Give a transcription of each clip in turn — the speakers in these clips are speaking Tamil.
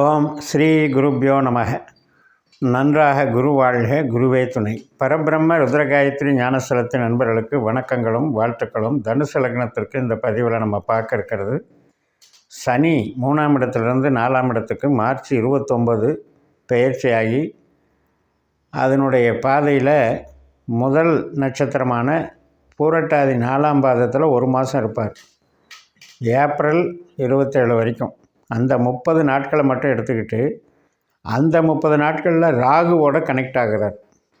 ஓம் ஸ்ரீ குருப்யோ நமக. நன்றாக குரு வாழ்க குருவே துணை. பரபிரம்ம ருத்ரகாயத்ரி ஞானஸ்தலத்தின் நண்பர்களுக்கு வணக்கங்களும் வாழ்த்துக்களும். தனுசு லக்னத்திற்கு இந்த பதிவில் நம்ம பார்க்க இருக்கிறது. சனி மூணாம் இடத்துலேருந்து நாலாம் இடத்துக்கு மார்ச் இருபத்தொம்பது பெயர்ச்சியாகி அதனுடைய பாதையில் முதல் நட்சத்திரமான பூரட்டாதி நாலாம் பாதத்தில் ஒரு மாதம் இருப்பார். ஏப்ரல் இருபத்தேழு வரைக்கும். அந்த முப்பது நாட்களை மட்டும் எடுத்துக்கிட்டு அந்த முப்பது நாட்களில் ராகுவோட கனெக்ட் ஆகிறார்.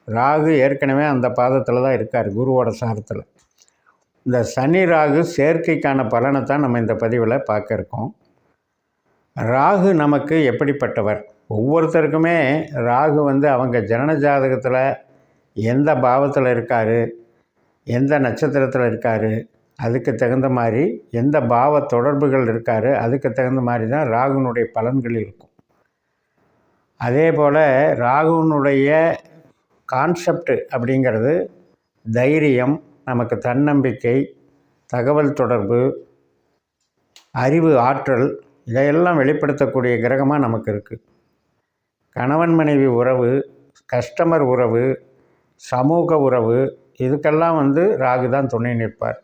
ராகு ஏற்கனவே அந்த பாதத்தில் தான் இருக்கார் குருவோட சாரத்தில். இந்த சனி ராகு சேர்க்கைக்கான பலனை தான் நம்ம இந்த பதிவில் பார்க்க இருக்கோம். ராகு நமக்கு எப்படிப்பட்டவர்? ஒவ்வொருத்தருக்குமே ராகு வந்து அவங்க ஜனன ஜாதகத்தில் எந்த பாவத்தில் இருக்கார் எந்த நட்சத்திரத்தில் இருக்கார் அதுக்கு தகுந்த மாதிரி எந்த பாவ தொடர்புகள் இருக்கார் அதுக்கு தகுந்த மாதிரி தான் ராகுனுடைய பலன்கள் இருக்கும். அதே போல் ராகுனுடைய கான்செப்ட் அப்படிங்கிறது தைரியம் நமக்கு தன்னம்பிக்கை தகவல் தொடர்பு அறிவு ஆற்றல் இதையெல்லாம் வெளிப்படுத்தக்கூடிய கிரகமாக நமக்கு இருக்குது கணவன் மனைவி உறவு கஸ்டமர் உறவு சமூக உறவு இதுக்கெல்லாம் வந்து ராகு தான் துணை நிற்பார்.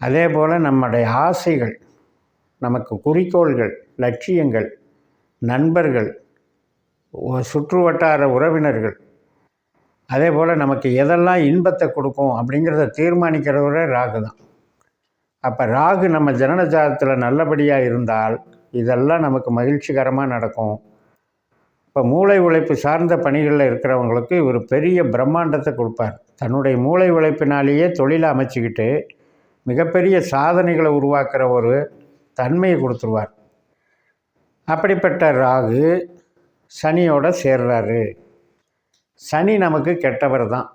அதே போல் நம்முடைய ஆசைகள் நமக்கு குறிக்கோள்கள் லட்சியங்கள் நண்பர்கள் சுற்று வட்டார உறவினர்கள் அதே போல் நமக்கு எதெல்லாம் இன்பத்தை கொடுக்கும் அப்படிங்கிறத தீர்மானிக்கிறவரே ராகு தான். அப்போ ராகு நம்ம ஜனன ஜாதத்தில் நல்லபடியாக இருந்தால் இதெல்லாம் நமக்கு மகிழ்ச்சிகரமாக நடக்கும். இப்போ மூளை உழைப்பு சார்ந்த பணிகளில் இருக்கிறவங்களுக்கு இவர் பெரிய பிரம்மாண்டத்தை கொடுப்பார். தன்னுடைய மூளை உழைப்பினாலேயே தொழிலை அமைச்சிக்கிட்டு மிகப்பெரிய சாதனைகளை உருவாக்குற ஒரு தன்மையை கொடுத்துருவார். அப்படிப்பட்ட ராகு சனியோட சேர்றாரு. சனி நமக்கு கெட்டவர் தான்.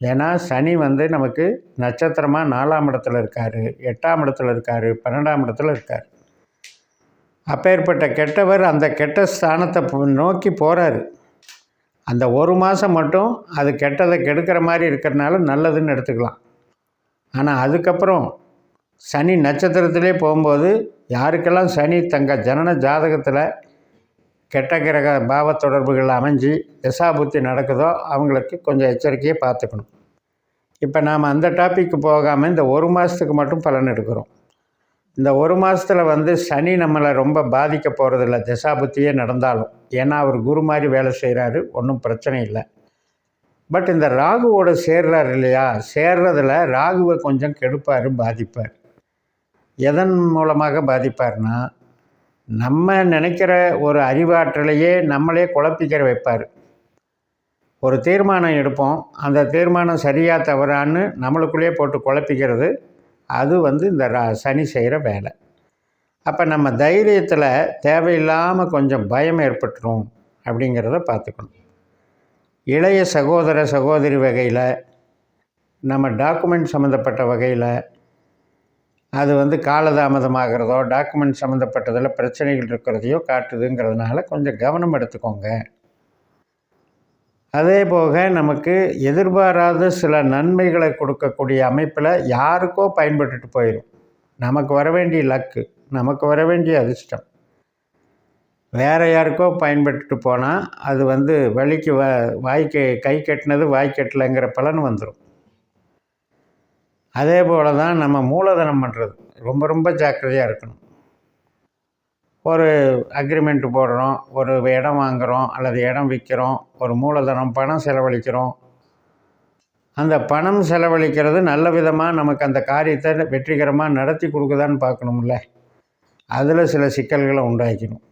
ஏன்னா சனி வந்து நமக்கு நட்சத்திரமாக நாலாம் இடத்துல இருக்கார் எட்டாம் இடத்துல இருக்கார் பன்னெண்டாம் இடத்துல இருக்கார். அப்பேற்பட்ட கெட்டவர் அந்த கெட்ட ஸ்தானத்தை நோக்கி போகிறாரு அந்த ஒரு மாதம் மட்டும் அது கெட்டதை கெடுக்கிற மாதிரி இருக்கிறனால நல்லதுன்னு எடுத்துக்கலாம். ஆனால் அதுக்கப்புறம் சனி நட்சத்திரத்திலே போகும்போது யாருக்கெல்லாம் சனி தங்க ஜனன ஜாதகத்தில் கெட்ட கிரக பாவ தொடர்புகள் அமைஞ்சு தசாபுத்தி நடக்குதோ அவங்களுக்கு கொஞ்சம் எச்சரிக்கையை பார்த்துக்கணும். இப்போ நாம் அந்த டாப்பிக்கு போகாமல் இந்த ஒரு மாதத்துக்கு மட்டும் பலன் எடுக்கிறோம். இந்த ஒரு மாதத்தில் வந்து சனி நம்மளை ரொம்ப பாதிக்க போகிறதில்ல தசாபுத்தியே நடந்தாலும். ஏன்னா அவர் குரு மாதிரி வேலை செய்கிறாரு ஒன்றும் பிரச்சனை இல்லை. பட் இந்த ராகுவோட சேர்றார் இல்லையா? சேர்றதில் ராகுவை கொஞ்சம் கெடுப்பார் பாதிப்பார். எதன் மூலமாக பாதிப்பார்னா நம்ம நினைக்கிற ஒரு அறிவாற்றலையே நம்மளே குழப்பிக்கிற வைப்பார். ஒரு தீர்மானம் எடுப்போம் அந்த தீர்மானம் சரியாக தவறான்னு நம்மளுக்குள்ளேயே போட்டு குழப்பிக்கிறது அது வந்து இந்த ரா சனி செய்கிற வேலை. அப்போ நம்ம தைரியத்தில் தேவையில்லாமல் கொஞ்சம் பயம் ஏற்பட்டுரும் அப்படிங்கிறத பார்த்துக்கணும். இளைய சகோதர சகோதரி வகையில் நம்ம டாக்குமெண்ட் சம்மந்தப்பட்ட வகையில் அது வந்து காலதாமதமாகிறதோ டாக்குமெண்ட் சம்மந்தப்பட்டதில் பிரச்சனைகள் இருக்கிறதையோ காட்டுதுங்கிறதுனால கொஞ்சம் கவனம் எடுத்துக்கோங்க. அதே போக நமக்கு எதிர்பாராத சில நன்மைகளை கொடுக்கக்கூடிய அமைப்பில் யாருக்கோ பயன்பட்டுட்டு போயிடும் நமக்கு வர வேண்டிய லக்கு நமக்கு வர வேண்டிய அதிர்ஷ்டம். வேறு யாருக்கோ பயன்பட்டுட்டு போனால் அது வந்து வழிக்கு வ வாய்க்கு கை கட்டினது வாய் கட்டலைங்கிற பலன் வந்துடும் அதே போல் தான் நம்ம மூலதனம் பண்ணுறது ரொம்ப ரொம்ப ஜாக்கிரதையாக இருக்கணும். ஒரு அக்ரிமெண்ட்டு போடுறோம் ஒரு இடம் வாங்குகிறோம் அல்லது இடம் விற்கிறோம் ஒரு மூலதனம் பணம் செலவழிக்கிறோம். அந்த பணம் செலவழிக்கிறது நல்ல விதமாக நமக்கு அந்த காரியத்தை வெற்றிகரமாக நடத்தி கொடுக்குதான்னு பார்க்கணும்ல. அதில் சில சிக்கல்களை உண்டாக்கணும்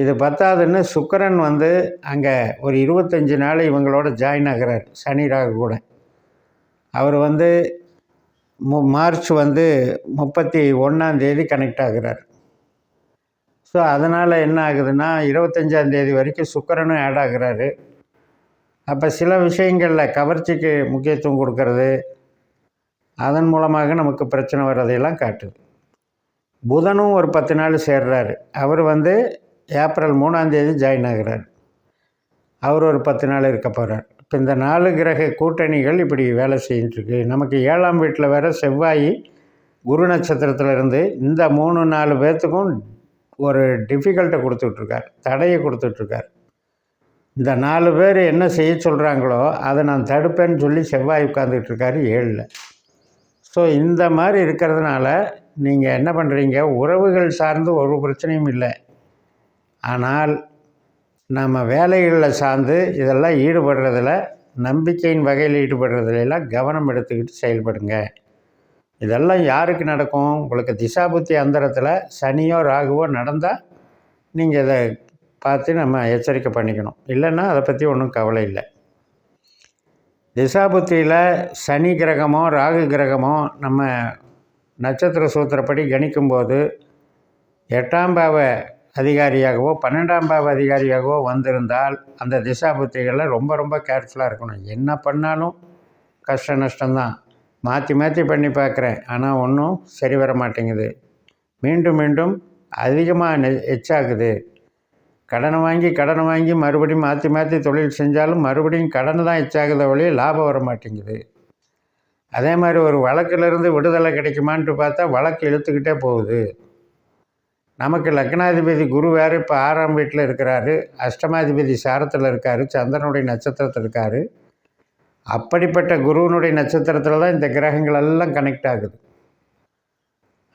இது பத்தாதுன்னு சுக்கரன் வந்து அங்கே ஒரு இருபத்தஞ்சி நாள் இவங்களோட ஜாயின் ஆகிறார் சனி ராகு கூட. அவர் வந்து மு மார்ச் வந்து முப்பத்தி ஒன்றாந்தேதி கனெக்ட் ஆகிறார். ஸோ அதனால் என்ன ஆகுதுன்னா இருபத்தஞ்சாந்தேதி வரைக்கும் சுக்கரனும் ஆட் ஆகிறாரு. அப்போ சில விஷயங்களில் கவர்ச்சிக்கு முக்கியத்துவம் கொடுக்கறது அதன் மூலமாக நமக்கு பிரச்சனை வர்றதையெல்லாம் காட்டுது. புதனும் ஒரு பத்து நாள் சேர்றாரு. அவர் வந்து ஏப்ரல் மூணாந்தேதி ஜாயின் ஆகிறார். அவர் ஒரு பத்து நாள் இருக்க போகிறார் இப்போ இந்த நாலு கிரக கூட்டணிகள் இப்படி வேலை செஞ்சுட்டுருக்கு நமக்கு ஏழாம் வீட்டில் வேறு செவ்வாய் குரு நட்சத்திரத்தில் இருந்து இந்த மூணு நாலு பேர்த்துக்கும் ஒரு டிஃபிகல்ட்டை கொடுத்துட்ருக்கார் தடையை கொடுத்துட்ருக்கார் இந்த நாலு பேர் என்ன செய்ய சொல்கிறாங்களோ அதை நான் தடுப்பேன்னு சொல்லி செவ்வாய் உட்காந்துட்ருக்காரு ஏழில். ஸோ இந்த மாதிரி இருக்கிறதுனால நீங்கள் என்ன பண்ணுறீங்க உறவுகள் சார்ந்து ஒரு பிரச்சனையும் இல்லை. ஆனால் நம்ம வேலைகளில் சார்ந்து இதெல்லாம் ஈடுபடுறதில் நம்பிக்கையின் வகையில் ஈடுபடுறதுலாம் கவனம் எடுத்துக்கிட்டு செயல்படுங்க. இதெல்லாம் யாருக்கு நடக்கும்? உங்களுக்கு திசாபுத்தி அந்தரத்தில் சனியோ ராகுவோ நடந்தால் நீங்கள் இதை பார்த்து நம்ம எச்சரிக்கை பண்ணிக்கணும். இல்லைன்னா அதை பற்றி ஒன்றும் கவலை இல்லை. திசாபுத்தியில் சனி கிரகமோ ராகு கிரகமோ நம்ம நட்சத்திர சூத்திரப்படி கணிக்கும்போது எட்டாம் பாவை அதிகாரியாகவோ பன்னெண்டாம் பாவ அதிகாரியாகவோ வந்திருந்தால் அந்த திசாபுத்திகளில் ரொம்ப ரொம்ப கேர்ஃபுல்லாக இருக்கணும். என்ன பண்ணாலும் கஷ்ட நஷ்டம்தான். மாற்றி மாற்றி பண்ணி பார்க்குறேன் ஆனால் ஒன்றும் சரி வர மாட்டேங்குது. மீண்டும் மீண்டும் அதிகமாக எச்சாகுது. கடனை வாங்கி கடனை வாங்கி மறுபடியும் மாற்றி மாற்றி தொழில் செஞ்சாலும் மறுபடியும் கடன் தான் எச்சாகுத வழியே லாபம் வர மாட்டேங்குது. அதே மாதிரி ஒரு வழக்கிலிருந்து விடுதலை கிடைக்குமான்ட்டு பார்த்தா வழக்கு இழுத்துக்கிட்டே போகுது. நமக்கு லக்னாதிபதி குரு வேறு இப்போ ஆறாம் வீட்டில் இருக்கிறாரு. அஷ்டமாதிபதி சாரத்தில் இருக்கார். சந்திரனுடைய நட்சத்திரத்தில் இருக்கார். அப்படிப்பட்ட குருவனுடைய நட்சத்திரத்தில் தான் இந்த கிரகங்கள் எல்லாம் கனெக்ட் ஆகுது.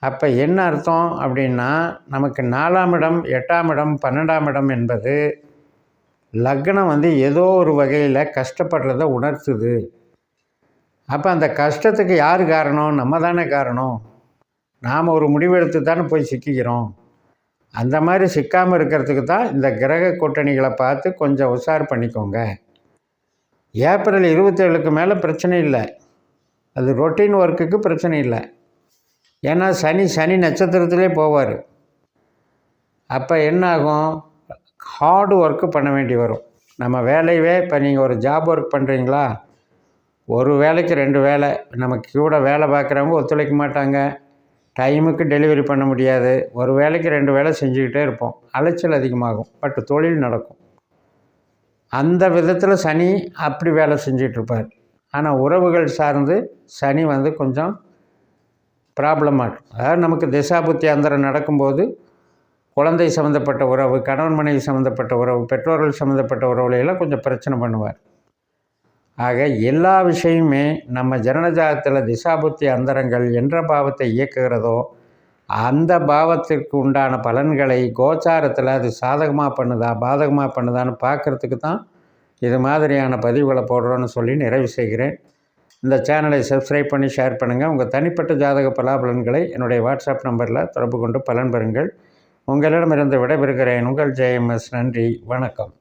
அப்போ என்ன அர்த்தம் அப்படின்னா நமக்கு நாலாம் இடம் எட்டாம் இடம் பன்னெண்டாம் இடம் என்பது லக்னம் வந்து ஏதோ ஒரு வகையில் கஷ்டப்படுறத உணர்த்துது. அப்போ அந்த கஷ்டத்துக்கு யார் காரணம்? நம்ம தானே காரணம். நாம் ஒரு முடிவெடுத்து தானே போய் சிக்கிக்கிறோம். அந்த மாதிரி சிக்காமல் இருக்கிறதுக்கு தான் இந்த கிரக கூட்டணிகளை பார்த்து கொஞ்சம் உஷார் பண்ணிக்கோங்க. ஏப்ரல் இருபத்தேழுக்கு மேலே பிரச்சனை இல்லை. அது ரொட்டீன் ஒர்க்குக்கு பிரச்சனை இல்லை. ஏன்னா சனி சனி நட்சத்திரத்திலே போவார். அப்போ என்ன ஆகும்? ஹார்டு ஒர்க்கு பண்ண வேண்டி வரும். நம்ம வேலையவே இப்போ நீங்கள் ஒரு ஜாப் ஒர்க் பண்ணுறீங்களா ஒரு வேலைக்கு ரெண்டு வேலை. நமக்கு கூட வேலை பார்க்குறவங்க ஒத்துழைக்க மாட்டாங்க. டைமுக்கு டெலிவரி பண்ண முடியாது. ஒரு வேலைக்கு ரெண்டு வேலை செஞ்சுக்கிட்டே இருப்போம். அலைச்சல் அதிகமாகும். பட் தொழில் நடக்கும். அந்த விதத்தில் சனி அப்படி வேலை செஞ்சிகிட்ருப்பார் ஆனால் உறவுகள் சார்ந்து சனி வந்து கொஞ்சம் ப்ராப்ளமாக இருக்கும் அதாவது நமக்கு திசாபுத்தி அந்தரம் நடக்கும்போது குழந்தை சம்மந்தப்பட்ட உறவு கணவன் மனைவி சம்மந்தப்பட்ட உறவு பெற்றோர்கள் சம்மந்தப்பட்ட உறவுலையெல்லாம் கொஞ்சம் பிரச்சனை பண்ணுவார். ஆக எல்லா விஷயமே நம்ம ஜனனஜாதத்தில் திசாபுத்தி அந்தரங்கள் என்ற பாவத்தை இயக்குகிறதோ அந்த பாவத்திற்கு உண்டான பலன்களை கோச்சாரத்தில் அது சாதகமாக பண்ணுதா பாதகமாக பண்ணுதான்னு பார்க்குறதுக்கு தான் இது மாதிரியான பதிவுகளை போடுறோன்னு சொல்லி நிறைவு செய்கிறேன். இந்த சேனலை சப்ஸ்கிரைப் பண்ணி ஷேர் பண்ணுங்கள் உங்கள் தனிப்பட்ட ஜாதக பலாபலன்களை என்னுடைய வாட்ஸ்அப் நம்பரில் தொடர்பு கொண்டு பலன் பெறுங்கள். உங்களிடமிருந்து விடைபெறுகிறேன். உங்கள் ஜெயம்எஸ் நன்றி. வணக்கம்.